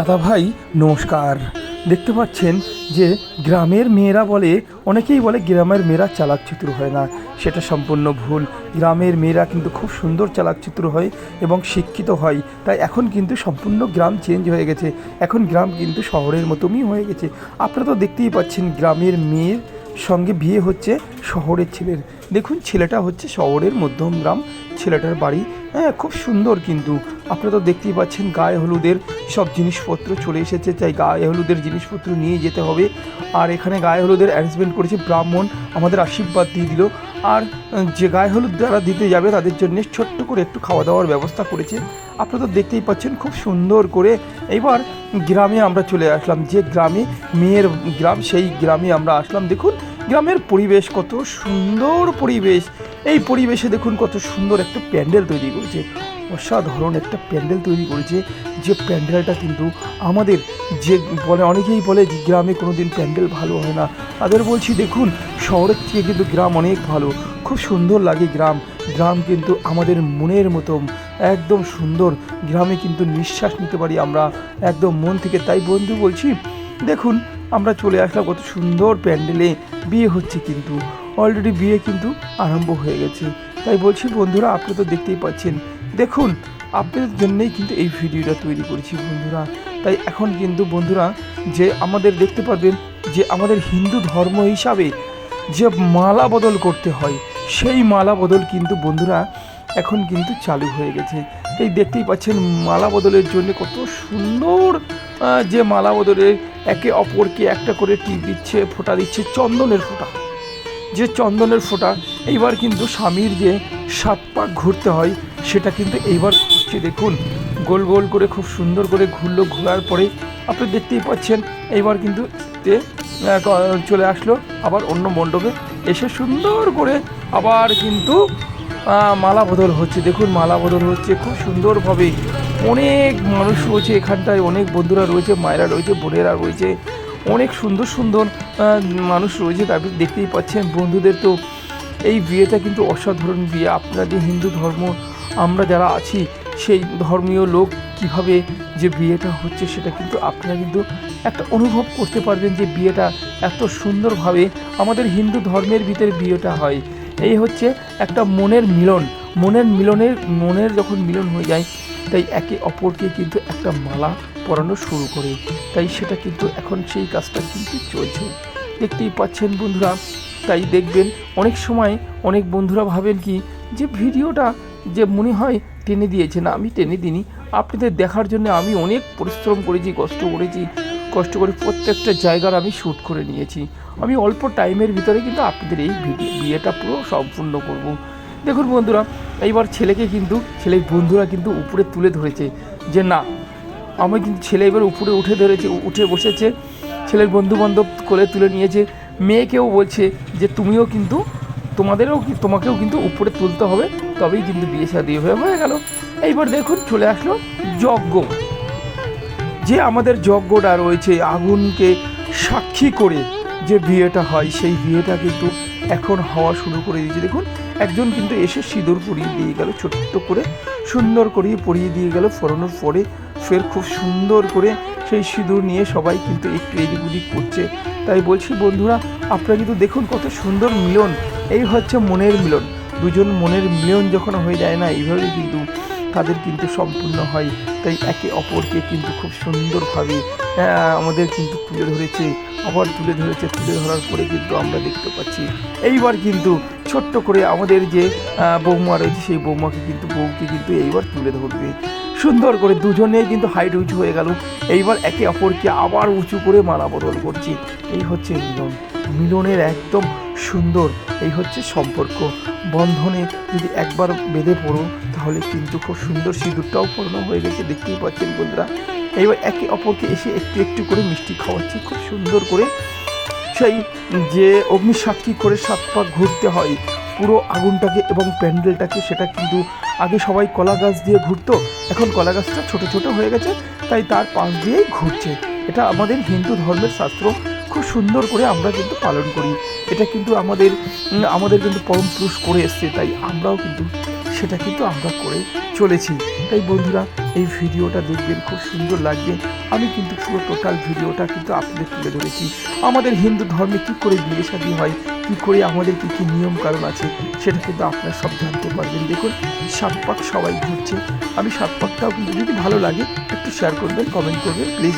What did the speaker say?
দাদা ভাই নমস্কার। দেখতে পাচ্ছেন যে গ্রামের মেয়েরা বলে, অনেকেই বলে গ্রামের মেয়েরা চালাক চতুর হয় না। সেটা সম্পূর্ণ ভুল। গ্রামের মেয়েরা কিন্তু খুব সুন্দর চালাক চতুর হয় এবং শিক্ষিত হয়। তাই এখন কিন্তু সম্পূর্ণ গ্রাম চেঞ্জ হয়ে গেছে। এখন গ্রাম কিন্তু শহরের মতনই হয়ে গেছে। আপনারা তো দেখতেই পাচ্ছেন গ্রামের মেয়ের সঙ্গে বিয়ে হচ্ছে শহরের ছেলের। দেখুন, ছেলেটা হচ্ছে শহরের মধ্যম গ্রাম। ছেলেটার বাড়ি হ্যাঁ খুব সুন্দর কিন্তু। আপনারা তো দেখতেই পাচ্ছেন গায়ে হলুদের সব জিনিসপত্র চলে এসেছে, তাই গায়ে হলুদের জিনিসপত্র নিয়ে যেতে হবে। আর এখানে গায়ে হলুদের অ্যারেঞ্জমেন্ট করেছে ব্রাহ্মণ, আমাদের আশীর্বাদ দিয়ে দিল। আর যে গায়ে হলুদ যারা দিতে যাবে তাদের জন্য ছোট্ট করে একটু খাওয়া দাওয়ার ব্যবস্থা করেছে। আপনারা তো দেখতেই পাচ্ছেন, খুব সুন্দর করে এবার গ্রামে আমরা চলে আসলাম। যে গ্রামে মেয়ের গ্রাম, সেই গ্রামে আমরা আসলাম। দেখুন, গ্রামের পরিবেশ কত সুন্দর পরিবেশ। এই পরিবেশে দেখুন কত সুন্দর একটা প্যান্ডেল তৈরি করেছে। অসাধারণ একটা প্যান্ডেল তৈরি করেছে। যে প্যান্ডেলটা কিন্তু আমাদের যে বলে, অনেকেই বলে যে গ্রামে কোনো দিন প্যান্ডেল ভালো হয় না। তাদের বলছি, দেখুন, শহরের থেকে কিন্তু গ্রাম অনেক ভালো। খুব সুন্দর লাগে গ্রাম। গ্রাম কিন্তু আমাদের মনের মতো একদম সুন্দর। গ্রামে কিন্তু নিঃশ্বাস নিতে পারি আমরা, একদম মন থেকে। তাই বন্ধু বলছি, দেখুন, আমরা চলে আসলাম কত সুন্দর প্যান্ডেলে। বিয়ে হচ্ছে কিন্তু অলরেডি বিয়ে কিন্তু আরম্ভ হয়ে গেছে। তাই বলছি বন্ধুরা, আপনি তো দেখতেই পাচ্ছেন। দেখুন, আপনাদের জন্যেই কিন্তু এই ভিডিওটা তৈরি করেছি বন্ধুরা। তাই এখন কিন্তু বন্ধুরা, যে আমাদের দেখতে পারবেন, যে আমাদের হিন্দু ধর্ম হিসাবে যে মালা বদল করতে হয় সেই মালা বদল কিন্তু বন্ধুরা এখন কিন্তু চালু হয়ে গেছে। এই দেখতেই পাচ্ছেন মালা বদলের জন্য কত সুন্দর যে মালা বদলের একে অপরকে একটা করে টিপ দিচ্ছে, ফোঁটা দিচ্ছে, চন্দনের ফোঁটা। যে চন্দনের ফোঁটা, এইবার কিন্তু স্বামীর যে সাত পাক ঘুরতে হয়, সেটা কিন্তু এইবার ঘুরছে। দেখুন, গোল গোল করে খুব সুন্দর করে ঘুরলো, ঘোরার পরে আপনি দেখতেই পাচ্ছেন, এইবার কিন্তু চলে আসলো, আবার অন্য মণ্ডপে এসে সুন্দর করে আবার কিন্তু মালা বদল হচ্ছে। দেখুন, মালা বদল হচ্ছে, খুব সুন্দরভাবে অনেক মানুষ রয়েছে এখানটায়, অনেক বন্ধুরা রয়েছে, মায়েরা রয়েছে, বোনেরা রয়েছে, অনেক সুন্দর সুন্দর মানুষ রয়েছে। তারপর দেখতেই পাচ্ছেন, বন্ধুদের তো এই বিয়েটা কিন্তু অসাধারণ বিয়ে। আপনারা যে হিন্দু ধর্ম, আমরা যারা আছি সেই ধর্মীয় লোক কীভাবে যে বিয়েটা হচ্ছে সেটা কিন্তু আপনারা কিন্তু একটা অনুভব করতে পারবেন যে বিয়েটা এত সুন্দরভাবে আমাদের হিন্দু ধর্মের ভিতরে বিয়েটা হয়। এই হচ্ছে একটা মনের মিলন। মনের মিলনের, মনের যখন মিলন হয়ে যায়, তাই একে অপরকে কিন্তু একটা মালা পরানো শুরু করে। তাই সেটা কিন্তু এখন সেই কাজটা কিন্তু চলছে। দেখতেই পাচ্ছেন বন্ধুরা, তাই দেখবেন অনেক সময় অনেক বন্ধুরা ভাবেন কি, যে ভিডিওটা যে মনে হয় টেনে দিয়েছে। না, আমি টেনে দিইনি। আপনাদের দেখার জন্য আমি অনেক পরিশ্রম করেছি, কষ্ট করেছি। কষ্ট করে প্রত্যেকটা জায়গার আমি শ্যুট করে নিয়েছি। আমি অল্প টাইমের ভিতরে কিন্তু আপনাদের এই বিয়েটা পুরো সম্পূর্ণ করব। দেখুন বন্ধুরা, এইবার ছেলেকে কিন্তু ছেলের বন্ধুরা কিন্তু উপরে তুলে ধরেছে যে না, আমি কিন্তু ছেলে এবার উপরে উঠে ধরেছে উঠে বসেছে। ছেলের বন্ধু বান্ধব কোলে তুলে নিয়েছে। মেয়েকেও বলছে যে, তুমিও কিন্তু তোমাদেরও তোমাকেও কিন্তু উপরে তুলতে হবে। তবেই কিন্তু বিয়ে শাদী হয়ে হয়ে গেল। এইবার দেখুন, চলে আসলো যজ্ঞ। যে আমাদের যজ্ঞটা রয়েছে, আগুনকে সাক্ষী করে যে বিয়েটা হয়, সেই বিয়েটা কিন্তু এখন হওয়া শুরু করে দিয়েছে। দেখুন, একজন কিন্তু এসে সিঁদুর পরিয়ে দিয়ে গেল, ছোট্ট করে সুন্দর করে পরিয়ে দিয়ে গেল ফোরানোর পরে ফের খুব সুন্দর করে সেই সিঁদুর নিয়ে সবাই কিন্তু একটু এদিক ওদিক করছে। তাই বলছি বন্ধুরা, আপনারা কিন্তু দেখুন কত সুন্দর মিলন। এই হচ্ছে মনের মিলন। দুজন মনের মিলন যখন হয়ে যায় না, এইভাবে কিন্তু তাদের কিন্তু সম্পূর্ণ হয়। তাই একে অপরকে কিন্তু খুব সুন্দরভাবে আমাদের কিন্তু তুলে ধরেছে। আবার তুলে ধরেছে, তুলে ধরার পরে কিন্তু আমরা দেখতে পাচ্ছি। এইবার কিন্তু ছোট্ট করে আমাদের যে বৌমা রয়েছে, সেই বৌমাকে কিন্তু, বউকে কিন্তু এইবার তুলে ধরবে। সুন্দর করে দুজনেই কিন্তু হাইট উঁচু হয়ে গেল। এইবার একে অপরকে আবার উঁচু করে মালা বদল করছে। এই হচ্ছে মিলন। মিলনের একদম সুন্দর, এই হচ্ছে সম্পর্ক। বন্ধনে যদি একবার বেঁধে পড়ো, তাহলে কিন্তু খুব সুন্দর সিঁদুরটাও পূর্ণ হয়ে গেছে, দেখতেই পাচ্ছেন বন্ধুরা। এইবার একে অপরকে এসে একটু একটু করে মিষ্টি খাওয়াচ্ছে, খুব সুন্দর করে। সেই যে অগ্নিসাক্ষী করে সাত পাক ঘুরতে হয়, পুরো আগুনটাকে এবং প্যান্ডেলটাকে, সেটা কিন্তু আগে সবাই কলা গাছ দিয়ে ঘুরতো, এখন কলা গাছটা ছোটো ছোটো হয়ে গেছে, তাই তার পাশ দিয়েই ঘুরছে। এটা আমাদের হিন্দু ধর্মের শাস্ত্র, খুব সুন্দর করে আমরা কিন্তু পালন করি। এটা কিন্তু আমাদের আমাদের কিন্তু পরম পুরুষ করে এসছে, তাই আমরাও কিন্তু সেটা কিন্তু আমরা করে চলেছি। তাই বন্ধুরা, এই ভিডিওটা দেখবেন, খুব সুন্দর লাগবে। আমি কিন্তু পুরো টোটাল ভিডিওটা কিন্তু আপনাদের তুলে ধরেছি। আমাদের হিন্দু ধর্মে কী করে বিয়ে শাদী হয়, কী করে আমাদের কী কী নিয়ম কারণ আছে, সেটা কিন্তু আপনারা সব জানতে পারবেন। দেখুন সাত পাক সবাই ঘুরছে আমি সাত পাকটাও কিন্তু যদি ভালো লাগে, একটু শেয়ার করবেন কমেন্ট করবেন প্লিজ